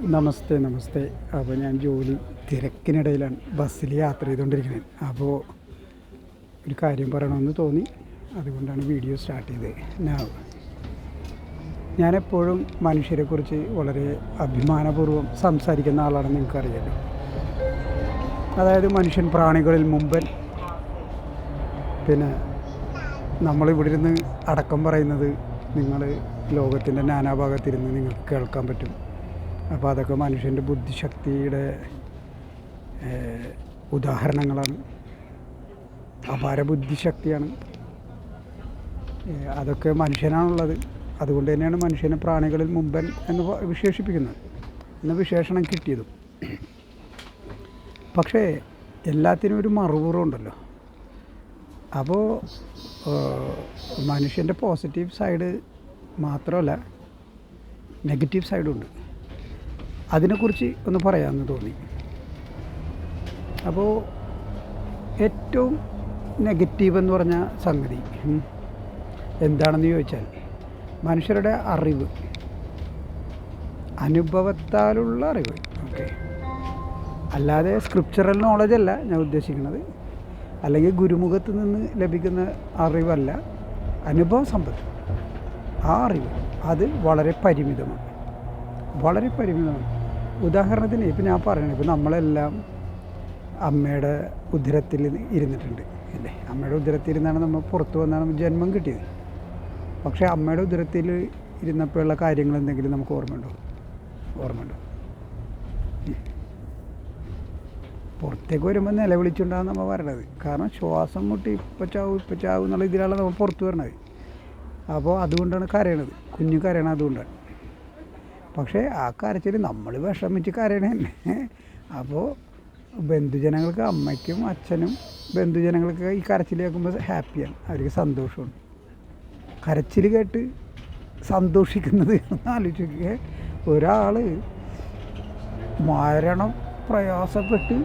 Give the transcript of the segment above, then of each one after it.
നമസ്തേ നമസ്തേ. അപ്പോൾ ഞാൻ ജോലി തിരക്കിനിടയിലാണ് ബസ്സിൽ യാത്ര ചെയ്തുകൊണ്ടിരിക്കുന്നത്. അപ്പോൾ ഒരു കാര്യം പറയണമെന്ന് തോന്നി. അതുകൊണ്ടാണ് വീഡിയോ സ്റ്റാർട്ട് ചെയ്തത്. ഞാൻ ഞാനെപ്പോഴും മനുഷ്യരെക്കുറിച്ച് വളരെ അഭിമാനപൂർവം സംസാരിക്കുന്ന ആളാണെന്ന് നിങ്ങൾക്കറിയാലോ. അതായത് മനുഷ്യൻ പ്രാണികളിൽ മുമ്പൻ. പിന്നെ നമ്മളിവിടെ ഇരുന്ന് അടക്കം പറയുന്നത് നിങ്ങൾ ലോകത്തിന്റെ നാനാഭാഗത്തിരുന്ന് നിങ്ങൾക്ക് കേൾക്കാൻ പറ്റും. അപ്പോൾ അതൊക്കെ മനുഷ്യന്റെ ബുദ്ധിശക്തിയുടെ ഉദാഹരണങ്ങളാണ്. അപാര ബുദ്ധിശക്തിയാണ്. അതൊക്കെ മനുഷ്യനാണുള്ളത്. അതുകൊണ്ട് തന്നെയാണ് മനുഷ്യനെ പ്രാണികളിൽ മുമ്പൻ എന്ന് വിശേഷിപ്പിക്കുന്നത്. എന്ന വിശേഷണം കിട്ടിയതും. പക്ഷേ എല്ലാത്തിനും ഒരു മറുപുറമുണ്ടല്ലോ അപ്പോൾ മനുഷ്യന്റെ പോസിറ്റീവ് സൈഡ് മാത്രമല്ല നെഗറ്റീവ് സൈഡും ഉണ്ട്. അതിനെക്കുറിച്ച് ഒന്ന് പറയാമെന്ന് തോന്നി. അപ്പോൾ ഏറ്റവും നെഗറ്റീവ് എന്ന് പറഞ്ഞ സംഗതി എന്താണെന്ന് ചോദിച്ചാൽ മനുഷ്യരുടെ അറിവ് അനുഭവത്താലുള്ള അറിവ് ഓക്കെ. അല്ലാതെ സ്ക്രിപ്ചറൽ നോളജ് അല്ല ഞാൻ ഉദ്ദേശിക്കുന്നത്. അല്ലെങ്കിൽ ഗുരുമുഖത്ത് നിന്ന് ലഭിക്കുന്ന അറിവല്ല അനുഭവ സമ്പത്ത്. ആ അറിവ് അത് വളരെ പരിമിതമാണ്. വളരെ പരിമിതമാണ്. ഉദാഹരണത്തിന് ഇപ്പം ഞാൻ പറയണത് ഇപ്പം നമ്മളെല്ലാം അമ്മയുടെ ഉദരത്തിൽ ഇരുന്നിട്ടുണ്ട് അല്ലേ? അമ്മയുടെ ഉദരത്തിൽ ഇരുന്നാണ് നമ്മൾ പുറത്ത് വന്നാണ് ജന്മം കിട്ടിയത്. പക്ഷേ അമ്മയുടെ ഉദരത്തിൽ ഇരുന്നപ്പോഴുള്ള കാര്യങ്ങൾ എന്തെങ്കിലും നമുക്ക് ഓർമ്മയുണ്ടോ? ഓർമ്മയുണ്ടോ? പുറത്തേക്ക് വരുമ്പോൾ നിലവിളിച്ചുണ്ടാകുന്ന നമ്മൾ വരണത്. കാരണം ശ്വാസം മുട്ടി ഇപ്പം ചാവും ഇപ്പം ചാവും എന്നുള്ള ഇതിലാണ് നമ്മൾ പുറത്ത് വരണത്. അപ്പോൾ അതുകൊണ്ടാണ് കരയണത്. കുഞ്ഞു കരയണത് അതുകൊണ്ടാണ്. പക്ഷേ ആ കരച്ചിൽ നമ്മൾ വിഷമിച്ച് കരയണേ അപ്പോൾ ബന്ധുജനങ്ങൾക്ക് അമ്മയ്ക്കും അച്ഛനും ബന്ധുജനങ്ങൾക്ക് ഈ കരച്ചിൽ കേൾക്കുമ്പോൾ ഹാപ്പിയാണ്. അവർക്ക് സന്തോഷമാണ് കരച്ചിൽ കേട്ട് സന്തോഷിക്കുന്നത് എന്ന് ആലോചിക്കുക. ഒരാൾ മരണം പ്രയാസപ്പെട്ട്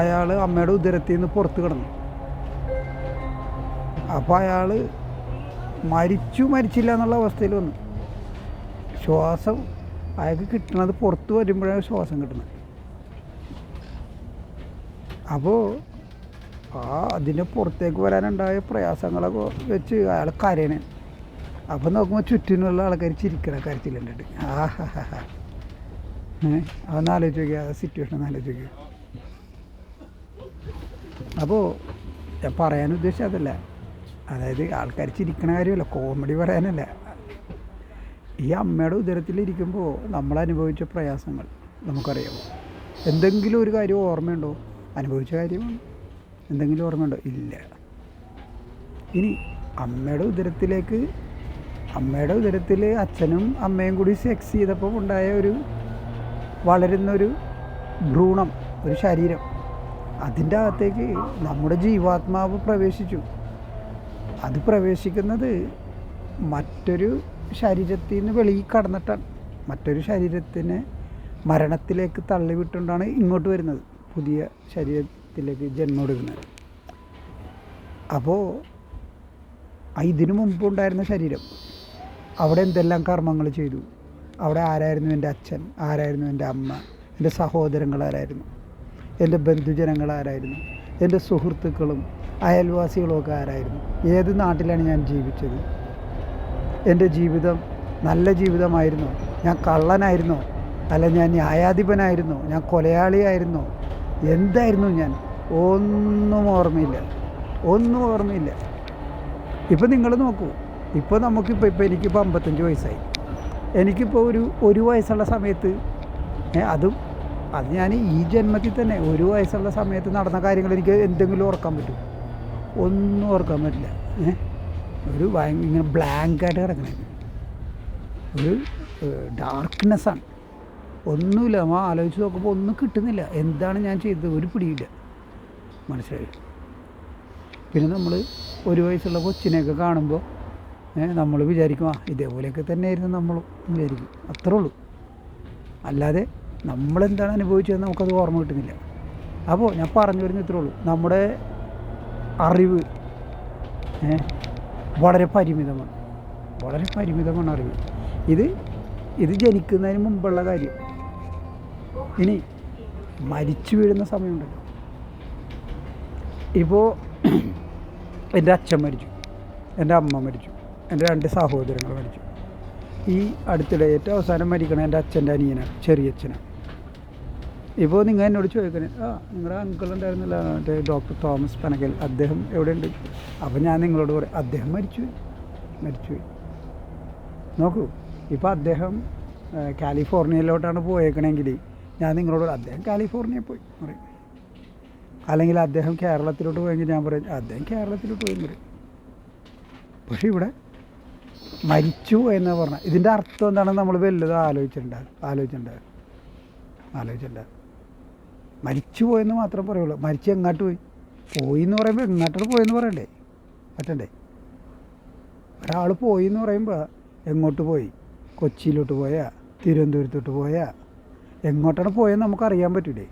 അയാൾ അമ്മയുടെ ഉദരത്തിൽ നിന്ന് പുറത്ത് കിടന്നു. അപ്പോൾ അയാൾ മരിച്ചു മരിച്ചില്ല എന്നുള്ള അവസ്ഥയിൽ വന്നു. ശ്വാസം അയാൾക്ക് കിട്ടണത് പുറത്ത് വരുമ്പോഴാണ് ശ്വാസം കിട്ടുന്നത്. അപ്പോൾ ആ അതിന് പുറത്തേക്ക് വരാനുണ്ടായ പ്രയാസങ്ങളൊക്കെ വെച്ച് അയാൾ കരയണേ. അപ്പോൾ നോക്കുമ്പോൾ ചുറ്റിനുള്ള ആൾക്കാർ ചിരിക്കണ കരച്ചിലുണ്ടിട്ട് ആ ഹാ ഹാ അതൊന്ന് ആലോചിച്ച് നോക്കിയാൽ ആ സിറ്റുവേഷൻ ഒന്ന് ആലോചിച്ച് നോക്കിയാൽ അപ്പോൾ ഞാൻ പറയാൻ ഉദ്ദേശിച്ചതല്ല അതായത് ആൾക്കാർ ചിരിക്കണ കാര്യമല്ല കോമഡി പറയാനല്ല. ഈ അമ്മയുടെ ഉദരത്തിലിരിക്കുമ്പോൾ നമ്മൾ അനുഭവിച്ച പ്രയാസങ്ങൾ നമുക്കറിയാമോ? എന്തെങ്കിലും ഒരു കാര്യം ഓർമ്മയുണ്ടോ? അനുഭവിച്ച കാര്യമാണ്. എന്തെങ്കിലും ഓർമ്മയുണ്ടോ? ഇല്ല. ഇനി അമ്മയുടെ ഉദരത്തിലേക്ക് അമ്മയുടെ ഉദരത്തിൽ അച്ഛനും അമ്മയും കൂടി സെക്സ് ചെയ്തപ്പോൾ ഉണ്ടായ ഒരു വളരുന്നൊരു ഭ്രൂണം ഒരു ശരീരം. അതിന്റെ അകത്തേക്ക് നമ്മുടെ ജീവാത്മാവ് പ്രവേശിച്ചു. അത് പ്രവേശിക്കുന്നത് മറ്റൊരു ശരീരത്തിൽ നിന്ന് വെളിയിൽ കടന്നിട്ടാണ്. മറ്റൊരു ശരീരത്തിനെ മരണത്തിലേക്ക് തള്ളിവിട്ടുകൊണ്ടാണ് ഇങ്ങോട്ട് വരുന്നത്. പുതിയ ശരീരത്തിലേക്ക് ജന്മം എടുക്കുന്നത്. അപ്പോൾ ഇതിനു മുമ്പ് ഉണ്ടായിരുന്ന ശരീരം. അവിടെ എന്തെല്ലാം കർമ്മങ്ങൾ ചെയ്തു? അവിടെ ആരായിരുന്നു എന്റെ അച്ഛൻ? ആരായിരുന്നു എന്റെ അമ്മ? എന്റെ സഹോദരങ്ങൾ ആരായിരുന്നു? എന്റെ ബന്ധുജനങ്ങൾ ആരായിരുന്നു? എന്റെ സുഹൃത്തുക്കളും അയൽവാസികളും ഒക്കെ ആരായിരുന്നു? ഏത് നാട്ടിലാണ് ഞാൻ ജീവിച്ചത്? എന്റെ ജീവിതം നല്ല ജീവിതമായിരുന്നോ. ഞാൻ കള്ളനായിരുന്നു. അല്ല ഞാൻ ന്യായാധിപനായിരുന്നു. ഞാൻ കൊലയാളിയായിരുന്നോ. എന്തായിരുന്നു ഞാൻ? ഒന്നും ഓർമ്മയില്ല. ഒന്നും ഓർമ്മയില്ല. ഇപ്പം നിങ്ങൾ നോക്കൂ. ഇപ്പോൾ നമുക്കിപ്പോൾ ഇപ്പോൾ എനിക്കിപ്പോൾ അമ്പത്തഞ്ച് വയസ്സായി. എനിക്കിപ്പോൾ ഒരു ഒരു വയസ്സുള്ള സമയത്ത് അതും അത് ഞാൻ ഈ ജന്മത്തിൽ തന്നെ ഒരു വയസ്സുള്ള സമയത്ത് നടന്ന കാര്യങ്ങൾ എനിക്ക് എന്തെങ്കിലും ഓർക്കാൻ പറ്റും ഒന്നും ഓർക്കാൻ പറ്റില്ല. ഏ? ഒരു ഭയങ്കര ഇങ്ങനെ ബ്ലാങ്കായിട്ട് കിടക്കണേ. ഒരു ഡാർക്ക്നെസ്സാണ് ഒന്നുമില്ല. നമ്മൾ ആലോചിച്ച് നോക്കുമ്പോൾ ഒന്നും കിട്ടുന്നില്ല. എന്താണ് ഞാൻ ചെയ്തത്? ഒരു പിടിയില്ല. മനസ്സിലായി? പിന്നെ നമ്മൾ ഒരു വയസ്സുള്ള കൊച്ചിനെയൊക്കെ കാണുമ്പോൾ നമ്മൾ വിചാരിക്കും ആ ഇതേപോലെയൊക്കെ തന്നെയായിരുന്നു നമ്മൾ വിചാരിക്കും. അത്രേ ഉള്ളൂ. അല്ലാതെ നമ്മളെന്താണ് അനുഭവിച്ചതെന്ന് നമുക്കത് ഓർമ്മ കിട്ടുന്നില്ല. അപ്പോൾ ഞാൻ പറഞ്ഞു വരുന്നത് ഇത്രേ ഉള്ളൂ. നമ്മുടെ അറിവ് ഏ, വളരെ പരിമിതമാണ്. വളരെ പരിമിതമാണ് അറിവ്. ഇത് ഇത് ജനിക്കുന്നതിന് മുമ്പുള്ള കാര്യം. ഇനി മരിച്ചു വീഴുന്ന സമയമുണ്ടല്ലോ. ഇപ്പോൾ എന്റെ അച്ഛൻ മരിച്ചു. എന്റെ അമ്മ മരിച്ചു. എന്റെ രണ്ട് സഹോദരങ്ങൾ മരിച്ചു. ഈ അടുത്തിടെ ഏറ്റവും അവസാനം മരിക്കണ എന്റെ അച്ഛന്റെ അനിയനാണ് ചെറിയച്ഛനാണ്. ഇപ്പോൾ നിങ്ങൾ എന്നോട് ചോദിക്കണേ ആ നിങ്ങളുടെ അങ്കിൾ ഉണ്ടായിരുന്നില്ല മറ്റേ ഡോക്ടർ തോമസ് പനകൽ അദ്ദേഹം എവിടെയുണ്ട്? അപ്പോൾ ഞാൻ നിങ്ങളോട് പറയും അദ്ദേഹം മരിച്ചു മരിച്ചുപോയി നോക്കൂ ഇപ്പോൾ അദ്ദേഹം കാലിഫോർണിയയിലോട്ടാണ് പോയേക്കണമെങ്കിൽ ഞാൻ നിങ്ങളോട് അദ്ദേഹം കാലിഫോർണിയ പോയി പറയും. അല്ലെങ്കിൽ അദ്ദേഹം കേരളത്തിലോട്ട് പോയെങ്കിൽ ഞാൻ പറയും അദ്ദേഹം കേരളത്തിലോട്ട് പോയി പറയും. പക്ഷേ ഇവിടെ മരിച്ചു എന്ന് പറഞ്ഞത് ഇതിന്റെ അർത്ഥം എന്താണെന്ന് നമ്മൾ വലുത് ആലോചിച്ചിട്ടുണ്ടാകും ആലോചിച്ചിട്ടുണ്ടാകും ആലോചിച്ചിട്ടുണ്ടാകും മരിച്ചു പോയെന്ന് മാത്രം പറയുള്ളൂ. മരിച്ചു എങ്ങാട്ട് പോയി? പോയി എന്ന് പറയുമ്പോൾ എങ്ങാട്ടോട് പോയെന്ന് പറയണ്ടേ? പറ്റണ്ടേ? ഒരാൾ പോയി എന്ന് പറയുമ്പോൾ എങ്ങോട്ട് പോയി? കൊച്ചിയിലോട്ട് പോയാ? തിരുവനന്തപുരത്തോട്ട് പോയാ? എങ്ങോട്ടാണ് പോയെന്ന് നമുക്ക് അറിയാൻ പറ്റൂലേ?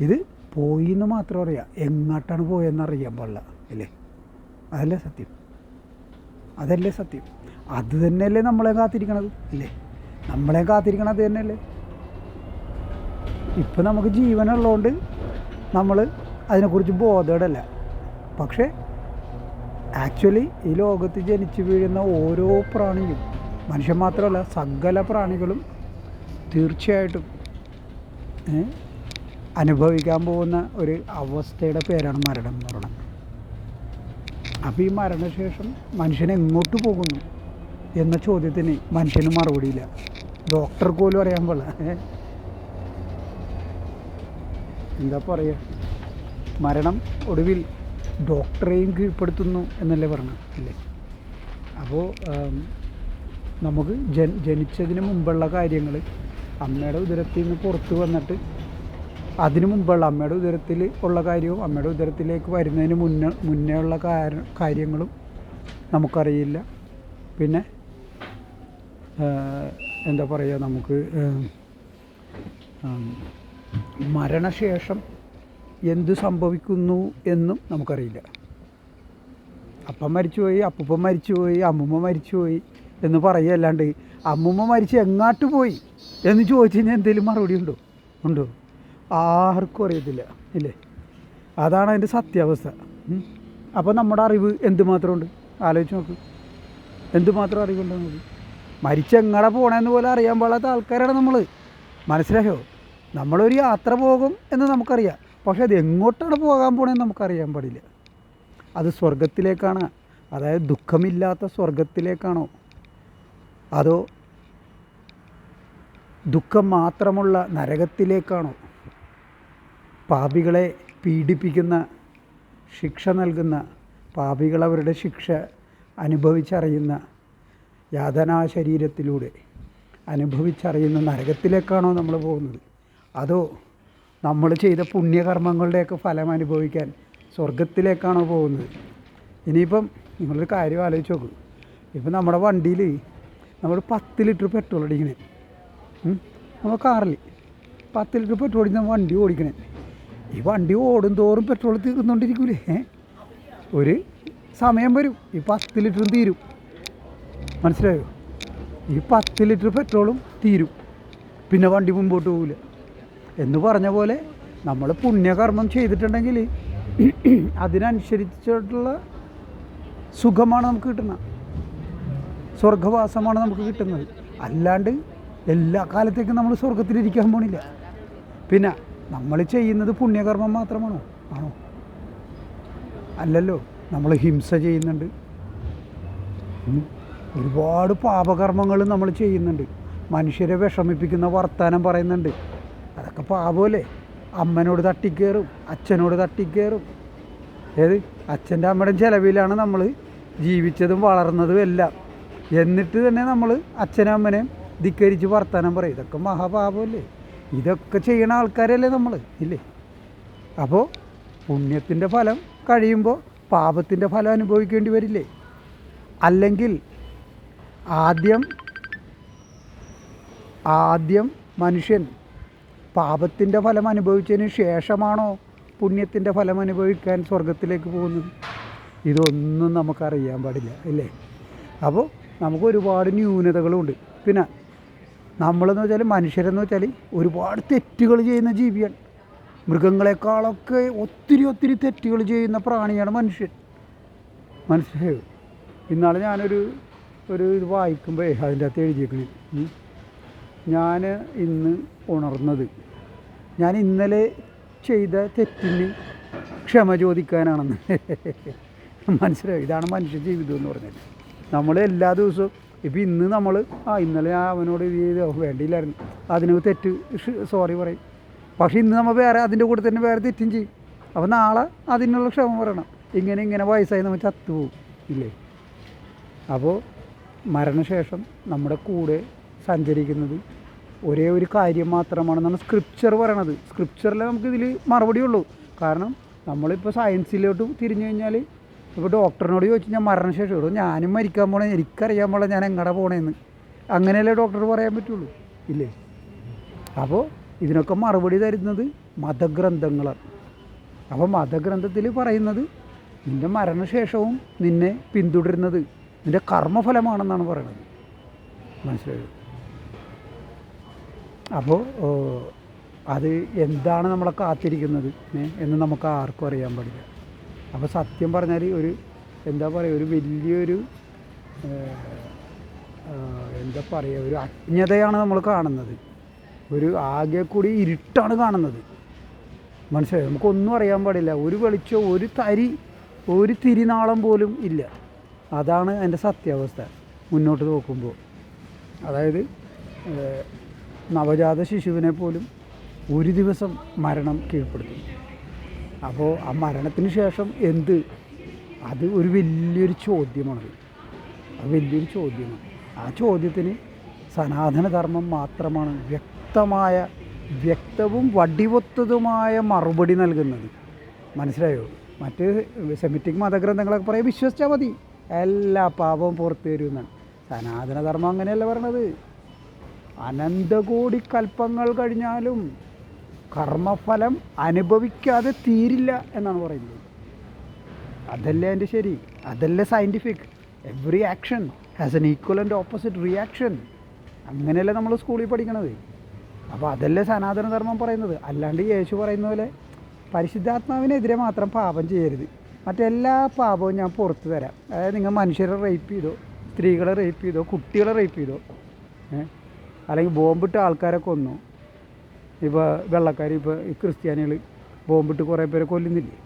ഇത് പോയി എന്ന് മാത്രം അറിയാം. എങ്ങോട്ടാണ് പോയെന്ന് അറിയാൻ പാടില്ല. അല്ലേ? അതല്ലേ സത്യം. അതല്ലേ സത്യം. അത് തന്നെയല്ലേ നമ്മളെ കാത്തിരിക്കണത്. ഇല്ലേ നമ്മളെ കാത്തിരിക്കണത് തന്നെയല്ലേ? ഇപ്പം നമുക്ക് ജീവനുള്ളതുകൊണ്ട് നമ്മൾ അതിനെക്കുറിച്ച് ബോധമല്ല പക്ഷേ ആക്ച്വലി ഈ ലോകത്ത് ജനിച്ചു വീഴുന്ന ഓരോ പ്രാണിയും മനുഷ്യൻ മാത്രമല്ല സകല പ്രാണികളും തീർച്ചയായിട്ടും അനുഭവിക്കാൻ പോകുന്ന ഒരു അവസ്ഥയുടെ പേരാണ് മരണം എന്ന് പറയുന്നത്. അപ്പോൾ ഈ മരണശേഷം മനുഷ്യൻ എങ്ങോട്ട് പോകുന്നു എന്ന ചോദ്യത്തിന് മനുഷ്യന് മറുപടിയില്ല. ഡോക്ടർക്ക് പോലും അറിയാൻ ഏ? എന്താ പറയുക മരണം ഒടുവിൽ ഡോക്ടറെയും കീഴ്പ്പെടുത്തുന്നു എന്നല്ലേ പറഞ്ഞു അല്ലേ? അപ്പോൾ നമുക്ക് ജൻ ജനിച്ചതിന് മുമ്പുള്ള കാര്യങ്ങൾ അമ്മയുടെ ഉദരത്തിൽ നിന്ന് പുറത്ത് വന്നിട്ട് അതിനു മുമ്പുള്ള അമ്മയുടെ ഉദരത്തിൽ ഉള്ള കാര്യവും അമ്മയുടെ ഉദരത്തിലേക്ക് വരുന്നതിന് മുന്നേ മുന്നേ ഉള്ള കാര്യങ്ങളും നമുക്കറിയില്ല. പിന്നെ എന്താ പറയുക നമുക്ക് മരണശേഷം എന്ത് സംഭവിക്കുന്നു എന്നും നമുക്കറിയില്ല. അപ്പം മരിച്ചുപോയി അപ്പൂപ്പൻ മരിച്ചുപോയി അമ്മൂമ്മ മരിച്ചുപോയി എന്ന് പറയുകയല്ലാണ്ട് അമ്മൂമ്മ മരിച്ച് എങ്ങാട്ട് പോയി എന്ന് ചോദിച്ചു കഴിഞ്ഞാൽ എന്തെങ്കിലും മറുപടി ഉണ്ടോ? ഉണ്ടോ? ആർക്കും അറിയത്തില്ല ഇല്ലേ? അതാണ് അതിന്റെ സത്യാവസ്ഥ. അപ്പോൾ നമ്മുടെ അറിവ് എന്തുമാത്രമുണ്ട്? ആലോചിച്ച് നോക്ക്. എന്തുമാത്രം അറിവുണ്ടോ നമുക്ക്? മരിച്ചെങ്ങടെ പോണേന്ന് പോലെ അറിയാൻ പാടാത്ത ആൾക്കാരാണ് നമ്മൾ മനസ്സിലായോ? നമ്മളൊരു യാത്ര പോകും എന്ന് നമുക്കറിയാം. പക്ഷെ അത് എങ്ങോട്ടാണ് പോകാൻ പോണേന്ന് നമുക്കറിയാൻ പാടില്ല. അത് സ്വർഗത്തിലേക്കാണ് അതായത് ദുഃഖമില്ലാത്ത സ്വർഗത്തിലേക്കാണോ അതോ ദുഃഖം മാത്രമുള്ള നരകത്തിലേക്കാണോ? പാപികളെ പീഡിപ്പിക്കുന്ന ശിക്ഷ നൽകുന്ന പാപികൾ അവരുടെ ശിക്ഷ അനുഭവിച്ചറിയുന്ന യാതനാ ശരീരത്തിലൂടെ അനുഭവിച്ചറിയുന്ന നരകത്തിലേക്കാണോ നമ്മൾ പോകുന്നത്? അതോ നമ്മൾ ചെയ്ത പുണ്യകർമ്മങ്ങളുടെയൊക്കെ ഫലം അനുഭവിക്കാൻ സ്വർഗത്തിലേക്കാണോ പോകുന്നത്? ഇനിയിപ്പം നിങ്ങളൊരു കാര്യം ആലോചിച്ച് നോക്കും. ഇപ്പം നമ്മുടെ വണ്ടിയിൽ നമ്മൾ പത്ത് ലിറ്റർ പെട്രോൾ അടിക്കണേ. നമ്മൾ കാറിൽ പത്ത് ലിറ്റർ പെട്രോൾ നമ്മൾ വണ്ടി ഓടിക്കണേ. ഈ വണ്ടി ഓടും തോറും പെട്രോൾ തീർന്നുകൊണ്ടിരിക്കൂലേ? ഒരു സമയം വരും. ഈ പത്ത് ലിറ്ററും തീരും. മനസ്സിലായോ? ഈ പത്ത് ലിറ്റർ പെട്രോളും തീരും. പിന്നെ വണ്ടി മുമ്പോട്ട് പോകില്ല എന്ന് പറഞ്ഞ പോലെ നമ്മൾ പുണ്യകർമ്മം ചെയ്തിട്ടുണ്ടെങ്കിൽ അതിനനുസരിച്ചിട്ടുള്ള സുഖമാണ് നമുക്ക് കിട്ടുന്നത്. സ്വർഗവാസമാണ് നമുക്ക് കിട്ടുന്നത്. അല്ലാണ്ട് എല്ലാ കാലത്തേക്കും നമ്മൾ സ്വർഗത്തിലിരിക്കാൻ പോണില്ല. പിന്നെ നമ്മൾ ചെയ്യുന്നത് പുണ്യകർമ്മം മാത്രമാണോ? ആണോ? അല്ലല്ലോ. നമ്മൾ ഹിംസ ചെയ്യുന്നുണ്ട്. ഒരുപാട് പാപകർമ്മങ്ങൾ നമ്മൾ ചെയ്യുന്നുണ്ട്. മനുഷ്യരെ വിഷമിപ്പിക്കുന്ന വർത്തമാനം പറയുന്നുണ്ട്. അതൊക്കെ പാവല്ലേ? അമ്മനോട് തട്ടിക്കയറും അച്ഛനോട് തട്ടിക്കയറും ഏത്? അച്ഛന്റെ അമ്മയുടെയും ചിലവിലാണ് നമ്മൾ ജീവിച്ചതും വളർന്നതും എല്ലാം. എന്നിട്ട് തന്നെ നമ്മൾ അച്ഛനും അമ്മനെയും ധിക്കരിച്ച് വർത്തമാനം പറയും. ഇതൊക്കെ മഹാപാപമല്ലേ? ഇതൊക്കെ ചെയ്യണ ആൾക്കാരല്ലേ നമ്മൾ ഇല്ലേ? അപ്പോൾ പുണ്യത്തിന്റെ ഫലം കഴിയുമ്പോൾ പാപത്തിന്റെ ഫലം അനുഭവിക്കേണ്ടി വരില്ലേ? അല്ലെങ്കിൽ ആദ്യം ആദ്യം മനുഷ്യൻ പാപത്തിന്റെ ഫലം അനുഭവിച്ചതിന് ശേഷമാണോ പുണ്യത്തിന്റെ ഫലം അനുഭവിക്കാൻ സ്വർഗത്തിലേക്ക് പോകുന്നത്? ഇതൊന്നും നമുക്കറിയാൻ പാടില്ല അല്ലേ? അപ്പോൾ നമുക്ക് ഒരുപാട് ന്യൂനതകളുണ്ട്. പിന്നെ നമ്മളെന്ന് വെച്ചാൽ മനുഷ്യരെന്ന് വെച്ചാൽ ഒരുപാട് തെറ്റുകൾ ചെയ്യുന്ന ജീവിയാണ്. മൃഗങ്ങളെക്കാളൊക്കെ ഒത്തിരി ഒത്തിരി തെറ്റുകൾ ചെയ്യുന്ന പ്രാണിയാണ് മനുഷ്യൻ. മനസ്സിലായോ? ഇന്നാളെ ഞാനൊരു ഒരു ഇത് വായിക്കുമ്പോൾ അതിന്റെ അകത്ത് എഴുതിയേക്കണേ. ഞാൻ ഇന്ന് ഉണർന്നത്. ഞാൻ ഇന്നലെ ചെയ്ത തെറ്റിന് ക്ഷമ ചോദിക്കാനാണെന്ന്. മനസ്സിലായി? ഇതാണ് മനുഷ്യ ജീവിതം എന്ന് പറഞ്ഞത്. നമ്മൾ എല്ലാ ദിവസവും ഇപ്പം ഇന്ന് നമ്മൾ ആ ഇന്നലെ അവനോട് ഇത് ചെയ്ത് വേണ്ടിയില്ലായിരുന്നു. അതിന് തെറ്റ് സോറി പറയും. പക്ഷേ ഇന്ന് നമ്മൾ വേറെ അതിന്റെ കൂടെ തന്നെ വേറെ തെറ്റും ചെയ്യും. അപ്പോൾ നാളെ അതിനുള്ള ക്ഷമ പറയണം. ഇങ്ങനെ ഇങ്ങനെ വയസ്സായി നമ്മൾ ചത്തുപോകും. ഇല്ലേ? അപ്പോൾ മരണശേഷം നമ്മുടെ കൂടെ സഞ്ചരിക്കുന്നത് ഒരേ ഒരു കാര്യം മാത്രമാണെന്നാണ് സ്ക്രിപ്ചർ പറയണത്. സ്ക്രിപ്ചറിലെ നമുക്കിതിൽ മറുപടിയുള്ളൂ കാരണം നമ്മളിപ്പോൾ സയൻസിലോട്ട് തിരിഞ്ഞു കഴിഞ്ഞാൽ ഇപ്പോൾ ഡോക്ടറിനോട് ചോദിച്ചു ഞാൻ മരണശേഷം ഇവിടെ ഞാനും മരിക്കാൻ പോണേ എനിക്കറിയാൻ പോലെ ഞാൻ എങ്ങടെ പോണേന്ന്. അങ്ങനെയല്ലേ ഡോക്ടർ പറയാൻ പറ്റുള്ളൂ. ഇല്ലേ? അപ്പോൾ ഇതിനൊക്കെ മറുപടി തരുന്നത് മതഗ്രന്ഥങ്ങളാണ്. അപ്പോൾ മതഗ്രന്ഥത്തിൽ പറയുന്നത് നിന്റെ മരണശേഷവും നിന്നെ പിന്തുടരുന്നത് നിന്റെ കർമ്മഫലമാണെന്നാണ് പറയുന്നത് മനസ്സിലായത് അപ്പോൾ അത് എന്താണ് നമ്മളെ കാത്തിരിക്കുന്നത് എന്ന് നമുക്ക് ആർക്കും അറിയാൻ പാടില്ല. അപ്പോൾ സത്യം പറഞ്ഞാൽ ഒരു എന്താ പറയുക ഒരു വലിയൊരു എന്താ പറയുക ഒരു അജ്ഞതയാണ് നമ്മൾ കാണുന്നത്. ഒരു ആകെ കൂടി ഇരുട്ടാണ് കാണുന്നത്. മനസ്സിലായി? നമുക്കൊന്നും അറിയാൻ പാടില്ല. ഒരു വെളിച്ചോ ഒരു തരി ഒരു തിരിനാളം പോലും ഇല്ല. അതാണ് എന്റെ സത്യാവസ്ഥ. മുന്നോട്ട് നോക്കുമ്പോൾ. അതായത് നവജാത ശിശുവിനെ പോലും ഒരു ദിവസം മരണം കീഴ്പ്പെടുത്തും. അപ്പോൾ ആ മരണത്തിന് ശേഷം എന്ത്? അത് ഒരു വലിയൊരു ചോദ്യമാണ്. അത് വലിയൊരു ചോദ്യമാണ്. ആ ചോദ്യത്തിന് സനാതനധർമ്മം മാത്രമാണ് വ്യക്തമായ വ്യക്തവും വടിവൊത്തതുമായ മറുപടി നൽകുന്നത്. മനസ്സിലായോ? മറ്റ് സെമിറ്റിക് മതഗ്രന്ഥങ്ങളൊക്കെ പറയാൻ വിശ്വസിച്ചാൽ മതി. എല്ലാ പാപവും പുറത്തു വരുമെന്നാണ് സനാതനധർമ്മം അങ്ങനെയല്ല പറയണത്. അനന്തകോടി കൽപ്പങ്ങൾ കഴിഞ്ഞാലും കർമ്മഫലം അനുഭവിക്കാതെ തീരില്ല എന്നാണ് പറയുന്നത്. അതല്ലേ എന്റെ ശരി? അതല്ലേ scientific every action has an equal and opposite reaction അങ്ങനെയല്ലേ നമ്മൾ സ്കൂളിൽ പഠിക്കണത്. അപ്പോൾ അതല്ലേ സനാതനധർമ്മം പറയുന്നത്? അല്ലാണ്ട് യേശു പറയുന്ന പോലെ പരിശുദ്ധാത്മാവിനെതിരെ മാത്രം പാപം ചെയ്യരുത്. മറ്റെല്ലാ പാപവും ഞാൻ പുറത്തു തരാം. അതായത് നിങ്ങൾ മനുഷ്യരെ റേപ്പ് ചെയ്തോ സ്ത്രീകളെ റേപ്പ് ചെയ്തോ കുട്ടികളെ റേപ്പ് ചെയ്തോ ഏ? അല്ലെങ്കിൽ ബോംബിട്ട് ആൾക്കാരെ കൊന്നു. ഇപ്പോൾ വെള്ളക്കാർ ഇപ്പോൾ ഈ ക്രിസ്ത്യാനികൾ ബോംബിട്ട് കുറേ പേരെ കൊല്ലുന്നില്ലേ?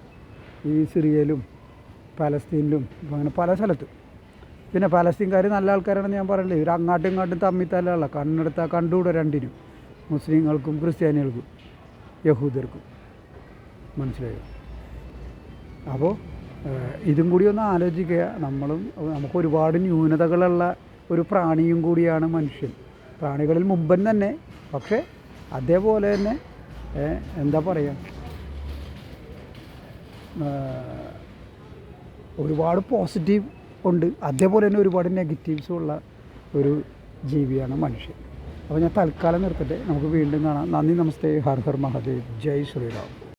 ഈ സിറിയയിലും പലസ്തീനിലും ഇപ്പം അങ്ങനെ പല സ്ഥലത്തും. പിന്നെ പാലസ്തീൻകാർ നല്ല ആൾക്കാരാണെന്ന് ഞാൻ പറയില്ലേ ഇവർ അങ്ങാട്ടും ഇങ്ങോട്ടും തമ്മിൽ തല്ലല്ല കണ്ണെടുത്താൽ കണ്ടുകൂടെ രണ്ടിനും. മുസ്ലിങ്ങൾക്കും ക്രിസ്ത്യാനികൾക്കും യഹൂദർക്കും. മനസ്സിലായോ? അപ്പോൾ ഇതും കൂടി ഒന്ന് ആലോചിക്കുക. നമ്മളും നമുക്ക് ഒരുപാട് ന്യൂനതകളുള്ള ഒരു പ്രാണിയും കൂടിയാണ് മനുഷ്യൻ. പ്രാണികളിൽ മുമ്പൻ തന്നെ. പക്ഷേ അതേപോലെ തന്നെ എന്താ പറയുക ഒരുപാട് പോസിറ്റീവ് ഉണ്ട്. അതേപോലെ തന്നെ ഒരുപാട് നെഗറ്റീവ്സും ഉള്ള ഒരു ജീവിയാണ് മനുഷ്യൻ. അപ്പോൾ ഞാൻ തൽക്കാലം നിർത്തട്ടെ. നമുക്ക് വീണ്ടും കാണാം. നന്ദി നമസ്തേ. ഹർ ഹർ മഹാദേവ്. ജയ് ശ്രീറാം.